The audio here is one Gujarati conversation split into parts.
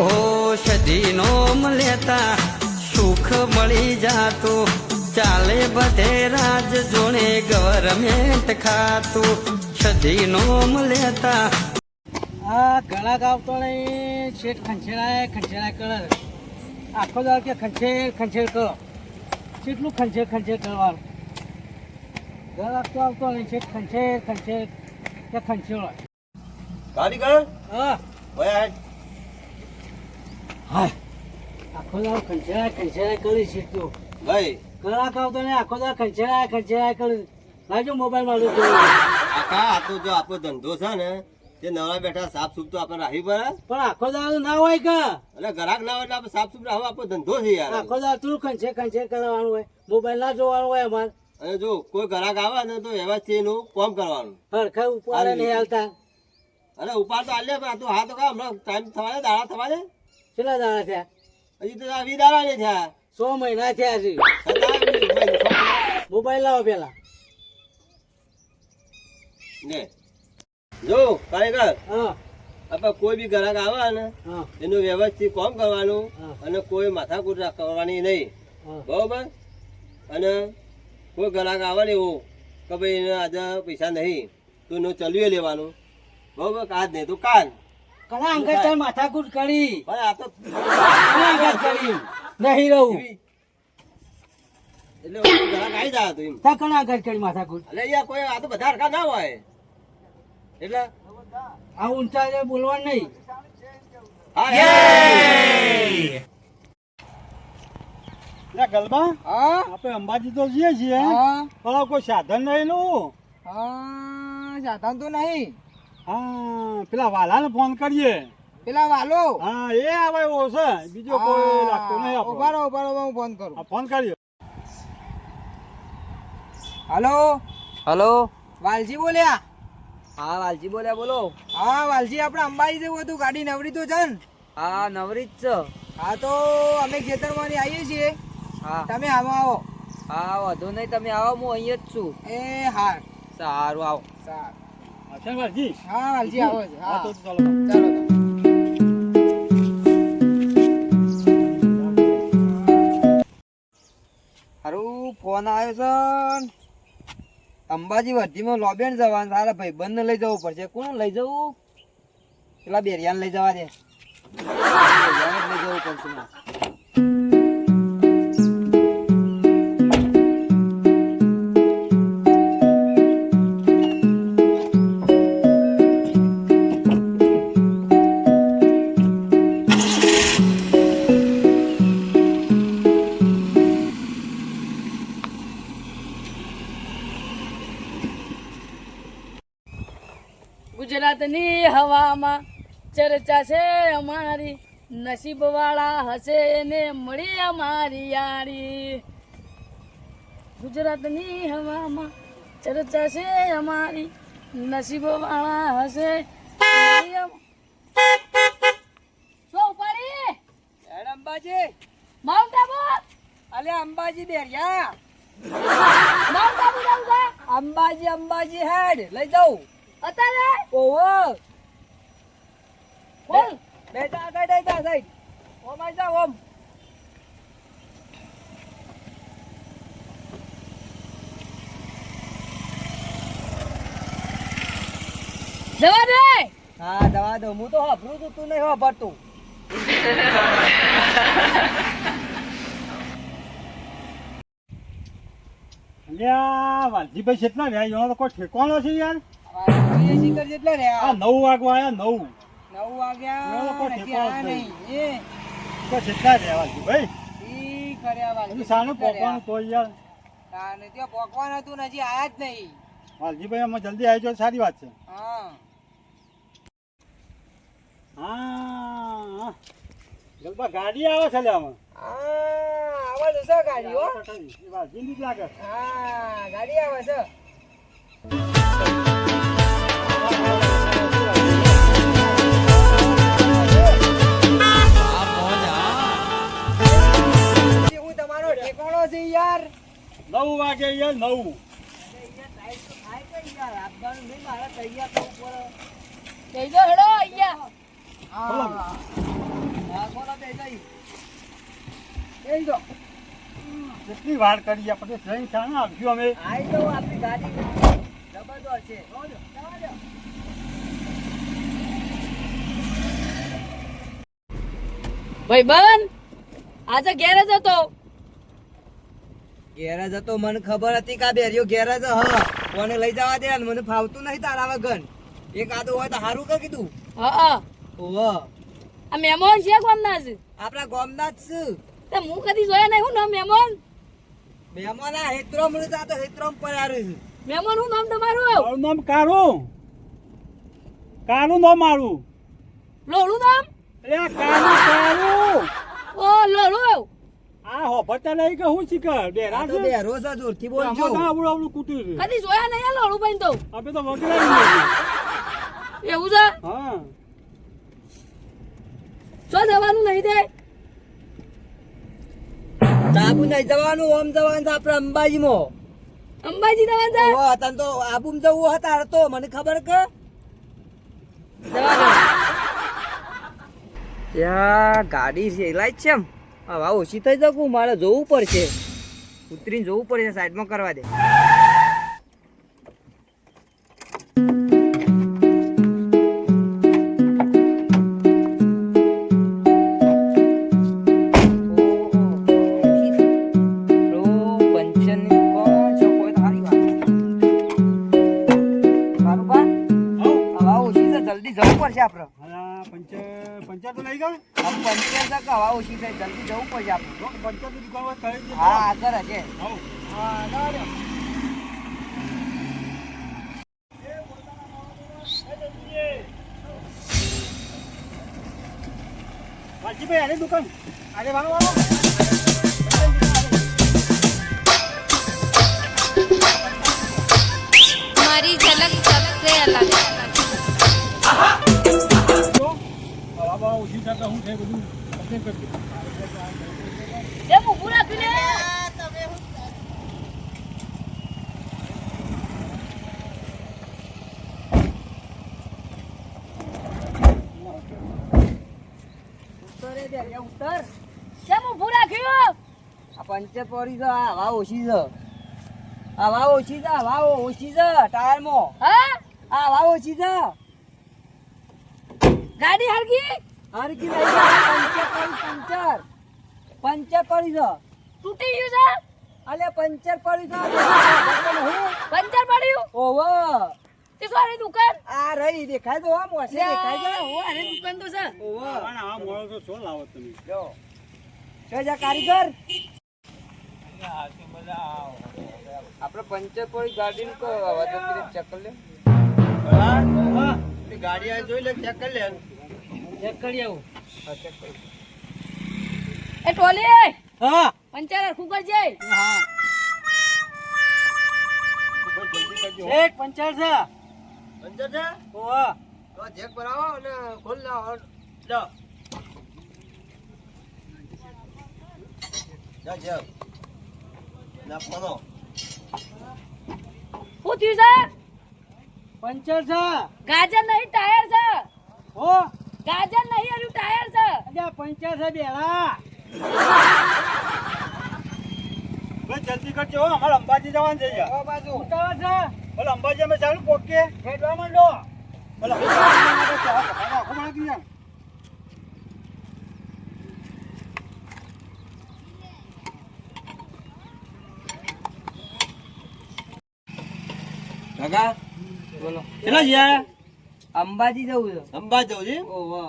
ઓ સદીનો લેતા સુખ મળી જાતું. ચાલે બધે રાજ જોણે ગવર્મેન્ટ ખાતું. સદીનો લેતા. આ ગળા ગાવતો નહીં શેઠ ખંચેરાય ખંચેરાય કરે આખો દાળ કે ખંચેર ખંચેર કરો. કેટલું ખંચેર ખંચેર કરવાનું? ઘર આપતો આવતો નહીં શેઠ ખંચેર ખંચેર કે ખંચેરો કારીગર હા. ભાઈ હા આખો દાવ ખંચેરાય ખંચેરાય કરી શીખ્યો ભાઈ. કલાક આવતો નહીં આખો દાવ ખંચેરાય ખંચેરાય કરી. લાવજો મોબાઈલ મારું કાકા આ તો જો આપણો ધંધો છે ને તે નવરા બેઠા સાફ સુફ તો આપણે રાખવી પડે. પણ આખો દાવ ના હોય કે? અને ગ્રાહક ના હોય એટલે આપણે સાફ સુફ રાખવો આપણો ધંધો છે યાર. આખો દાવ તું ખંચે ખંચેર કરવાનું હોય. મોબાઈલ ના જોવાનું હોય અમારે. અને જો કોઈ ગ્રાહક આવે ને તો એનું કામ કરવાનું. હરખા ઉપાડે નહીં હાલતા. અને ઉપાડ તો આલ્યા પણ આ તો હા તો કા હમણાં ટાઈમ થવા દે દાડા થવા દે કેટલા દાણા થયા? હજી તો આ વી દાડા નહીં થયા. સો મહિના થયા છે. મોબાઈલ લાવો પેલા. ને. જો કારીગર હા. આપણે કોઈ બી ગ્રાહક આવે ને એનું વ્યવસ્થિત કામ કરવાનું. અને કોઈ માથાકૂટ કરવાની નહીં. બરોબર? અને કોઈ ગ્રાહક આવે ને એવું કે ભાઈ એને આજે પૈસા નહીં તો એનું ચલવી લેવાનું. બરોબર? આજ નહીં તો કાલ. કના અંગત તાર માથાકૂટ કરી. ભાઈ આ તો કના અંગત કરી. નહીં રહું. એટલે ગ્રાહક આવી જાય તા કના અંગત કરી માથાકૂટ. એટલે અહીંયા કોઈ આ તો બધા હરખા ના હોય. એટલે? આ ઊંચા બોલવાનું નહીં. હા ગલબા હા? આપણે અંબાજી તો જઈએ છીએ. હા. પણ કોઈ સાધન નહીં નું? હા સાધન તો નહીં. હા પેલા વાલાને ફોન કરીએ. પેલા વાલો? હા એ આવે એવો છે. બીજો કોઈ લાગતો નહીં ઉભારો ઉભારો હું ફોન કરું. ફોન કરીએ. હલો? હલો? વાલજી બોલ્યા? હા વાલજી બોલ્યા બોલો. હા વાલજી આપણે અંબાજી જેવું હતું. ગાડી નવરી તો છે ને? હા નવરી જ છે. હા તો અમે ખેતરમાંથી આવીએ છીએ. હા. તમે આમાં આવો. હા વધુ નહીં તમે આવો હું અહીંયા જ છું. એ હા. સારું આવો. સારું. વાલજી હા વાલજી આવો હા. હા તો ચાલો. ચાલો. હારું ફોન આવ્યો છે અંબાજી વર્ધીમાં લોબેન જવાનું તારા ભાઈબંધને લઈ જવું પડશે. કોણ લઈ જવું? પેલા બેરિયાને લઈ જવા દે. લઈ જવું પડશે. ચર્ચા છે અમારી નસીબ વાળા હશે એને મળી અમારી યારી ગુજરાતની હવામાં ચર્ચા છે અમારી નસીબ વાળા હશે અંબાજી. માઉન્ટ આબુ? અલે અંબાજી બેરિયા. માઉન્ટ આબુ અંબાજી અંબાજી હેડ લઈ જાઉં. અત્યારે? ઓહો. બોલ બેટા đây ra side. Ôm anh ra ôm. જવા દે. હા જવા દો. હું તો હભરું છું તું નહીં હભરતું અલ્યા વાલજીભાઈ કેટલા રહ્યા એનો તો કોઈ ઠેકાણો છે યાર? રહ્યા. નવ વાગવા આવ્યા નવ. નવ વાગ્યા નહીં એ. કોઈ કેટલા રહ્યા ભાઈ? ઈ ખર્યા વાલજી સાનું પોકવાનું તો યાર. તાને ત્યાં પોકવાનું હતું હજી આયા જ નહીં. વાલજીભાઈ અમે જલ્દી આવી જાઓ સારી વાત છે. હા. હા. ગાડી આવે છે લે આમાં. હા જશે ગાડી હો વાલજી લાગે. હા ગાડી આવે છે. નવ વાગે યાર નવ. જઈ કેટલી વાર કરી આપણે ટ્રેન શાને આપજો અમે? આવી તો આપણી ગાડી જબરદસ્ત છે ભાઈ બન આજે ગેરેજ હતો. ગેરેજ હતો મને ખબર હતી કે આ બેરીઓ ગેરેજ હ. કોને લઈ જવા દે ને મને ફાવતું નહીં તારા વગર. એક આદો હોય તો સારું કે કીધું? હા ઓહ. આ મહેમાન છે ગોમના છે આપણા ગામના જ છે. તે હું કદી જોયા નહીં હું નામ મહેમાન મહેમાન આ હેત્રો મળે તો તો હેત્રોમ પર આવ્યું છે. મહેમાન હું નામ તમારું? મારું નામ કારું કારું નામ મારું. લોળું નામ? એટલે કારું કારું ઓ લોલું. આ હોભતા નહીં કે હું શીખર? બોલજો. આમાં આવડું આવડું છે. કદી જોયા નહીં આ લોલું ભાઈ તો? આપણે તો વગેરે એવું છે? હા. જો જવાનું નહીં દે આબુ નહીં જવાનું ઓમ જવાનું છે આપણે અંબાજીમાં. અંબાજી જવાનું છે? ઓહો તન તો આબુમ જવું હતા તો મને ખબર કે? જવાનું. યા ગાડી છે જ છે એમ? હવા ઓછી થઈ શકું મારે જોવું પડશે. ઉતરીને જોવું પડશે સાઈડમાં કરવા દે. જલ્દી જવું પડશે આપડે. હા હવા ઓછી જલ્દી જવું પડશે આપણું. પંચરની દુકાન કરી દે અરે દુકાન. અરે મારી ઝલક સબસે અલગ થતા હું છે બધું? પસંદ કરજો એ ઊભું રાખી લે ઉત્તર એ દે, એ ઉત્તર કેમ ઊભું રાખ્યું? આ પંચર પડી છે આ હવા ઓછી છે. હવા ઓછી છે હવા ઓછી છે ટાયરમાં. હા? આ હવા ઓછી છે. ગાડી હરગી હરકી નહીં છે, પંચર પડી પંચર. પંચર પડી છે. તૂટી ગયું છે? અલે પંચર પડી છે? પંચર પડ્યું? ઓહો. તે સારી દુકાન? આ રહી દેખાય તો આમ હશે દેખાય છે ઓ અરે દુકાન તો છે. ઓહો. આના આ તો શું લાવો તમે? જો. છે જા કારીગર. આપણે પંચર પડી ગાડીનું કો અવાજ ચક્કર લે. ગાડી આ જોઈ લે ચકલ લે. ચેક કરી આવું. હા ચેક કરી. એ ટોલી હા. પંચર કુકર કરજે હા. જલ્દી કરજો શેઠ પંચર છે? પંચર છે? ઓહો તો ચેક કરાવો અને ખોલ લાવો લો. જા જા. ના પડો શું થયું છે? પંચર છે? ગાજર નહીં ટાયર છે. હો ગાજર નહીં હર્યું ટાયર છે. અલ્યા પંચર છે બેલા ભાઈ જલ્દી કરજો હો, અમારે અંબાજી જવાનું છે યાર. ઓ બાજુ. ઉતાવળ છે? બોલો અંબાજી અમે ચાલુ પોકે. ખેડવા માંડો. આખો યાર. કાકા? બોલો. કેટલા ગયા અંબાજી જવું છે. અંબાજી જવું છે ઓહો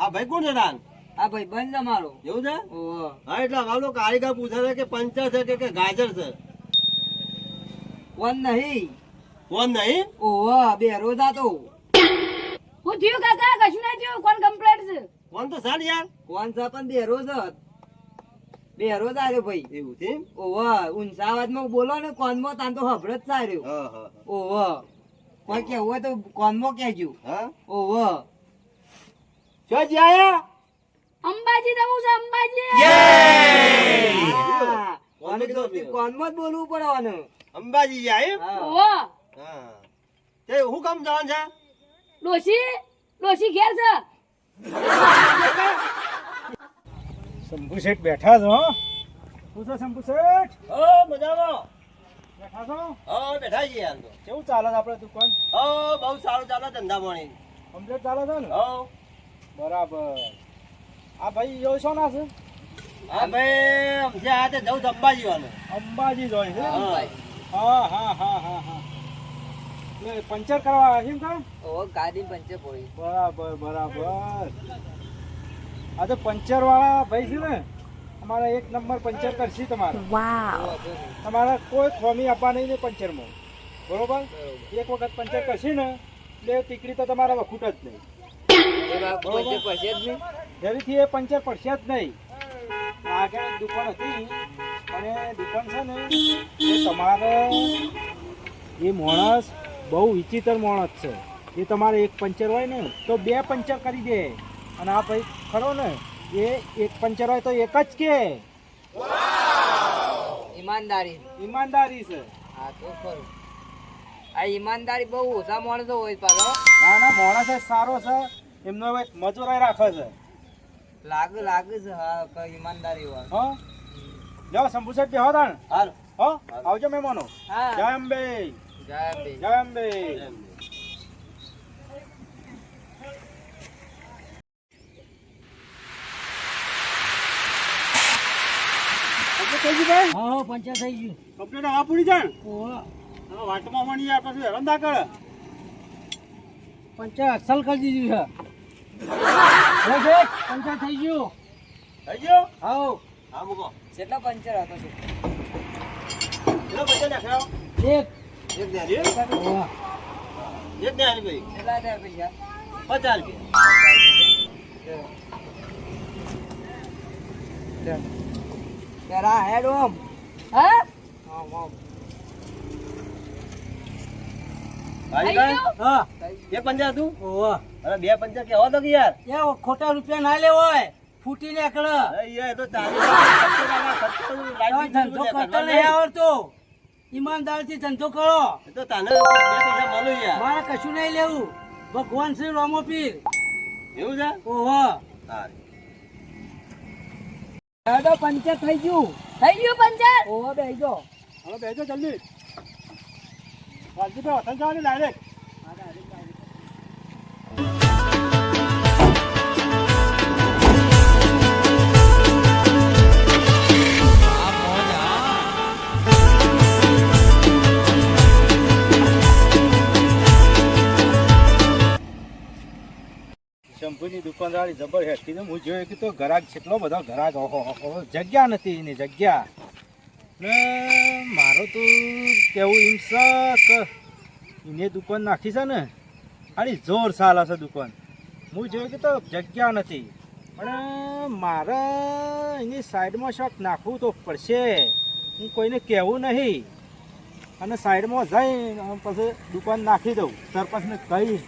આ ભાઈ કોણ છે તાન આ ભાઈ બંધ અમારો એવું છે? ઓહો હા એટલે અમારો કારીગર પૂછે છે કે પંચર છે કે કે ગાજર છે? કોણ નહીં? કોણ નહીં? ઓહો બે રોજા તો. હું થયું કાકા? કશું નહીં થયું? કોણ કમ્પ્લેટ છે? કોણ તો સાર યાર? કોણ છે? પણ બે રોજ બે રોજ આવ્યો ભાઈ. એવું છે? ઓહો ઊંચા અવાજમાં બોલો ને કોનમાં તાન તો હભળત સાર્યો. હા હા ઓહો કોઈ કેવું હોય તો કોનમાં કહેજો. હા? ઓહો. જો જાયા અંબાજી જવું છે અંબાજી. જય કીધું તો? કોનમાં જ બોલવું પડવાનું. અંબાજી જાય એમ? હા. ઓહો. હા. તે હું કામ જવાનું છે? ડોશી ડોશી ઘેર છે. શંભુ શેઠ બેઠા છો હો? શું છે શંભુ શેઠ? હો હો બેઠા છીએ હાલ તો. કેવું ચાલે છે આપણે દુકાન? હો બહુ સારું ચાલે ધંધા પાણી. કમ્પ્લીટ ચાલે છે ને? હો બરાબર. આ ભાઈ યો છો ના છે? હા ભાઈ અમથે આ તે જવું અંબાજી વાળું. અંબાજી જોઈ છે? હા. હા હા હા હા હા. એટલે પંચર કરવા આવ્યા છે ને? કાં? ઓ ગાડી પંચર પડી. બરાબર બરાબર. આ તો પંચર વાળા ભાઈ છે ને અમારે એક નંબર પંચર કરશી તમારે. તમારે કોઈ ખોમી આપવા નહીં ને પંચરમાં. બરોબર? એક વખત પંચર કરશી ને એટલે ટીકડી તો તમારે વખૂટ જ નહીં. ફરીથી એ પંચર પડશે જ નહીં. આગળ દુકાન હતી અને દુકાન છે ને એ તમારે એ માણસ બહુ વિચિત્ર માણસ છે. એ તમારે એક પંચર હોય ને તો બે પંચર કરી દે. અને આ ભાઈ ખરો ને એ એક પંચર હોય તો એક જ કે. ઈમાનદારી. ઈમાનદારી છે. હા તો ખરું. આ ઈમાનદારી બહુ ઓછા માણસો હોય પાછો. ના ના માણસ જ સારો છે. એમનો એક મજૂરાઈ રાખે છે. લાગે લાગે છે હા કે ઈમાનદારી હોય. હા? જાઓ શંભુ સાહેબ બેહો તાણ. હાલ. હો આવજો મહેમાનો. હા. જય અંબે. જય અંબે. જય અંબે. કમ્પ્લીટ હા હા પંચર થઈ ગયું. હવા પૂરી જાય ઓહો. હવે વાટમાં મણી યાર પછી હેરાન ના કરે. પંચર અસલ કરી દીધું છે. હે પંચર થઈ ગયું. થઈ ગયું? હાઉ. હા મૂકો. કેટલા પંચર હતો છે કેટલો પંચર નાખ્યો એક. એક ઓહો. એક ન્યારી ભાઈ કેટલા હજાર પૈસા પચાસ રૂપિયા. હેડ ઓમ. હા ઓમ. અરે બે કેવો તો યાર? ખોટા રૂપિયા ના લેવો હોય. ફૂટી નીકળે. એ તો તમે બિલ ધંધો બધું નહીં આવડતો. ઈમાનદારથી ધંધો કરો. તો તને બે પૈસા મળે યાર. મારે કશું નહીં લેવું. ભગવાન શ્રી રામો પીર. એવું છે? ઓહો. તો પંચર થઈ ગયું. થઈ ગયું પંચર? ઓહો ગયો હવે બેજો જલ્દી. વાલજી વતન શંભુની દુકાનદારી જબર હેઠી હું જોયું કે તો ઘરાક કેટલો બધો ઘરાક જગ્યા નથી એની, જગ્યા. ને મારો તો કેવું એમ એને દુકાન નાખી છે ને, ખાલી જોર ચાલે છે દુકાન. હું જોયું કે તો જગ્યા નથી. પણ મારે એની સાઈડમાં શોખ નાખવું તો પડશે. હું કોઈને કહેવું નહીં. અને સાઈડમાં જઈને પછી દુકાન નાખી દઉં, સરપંચને કહીશ.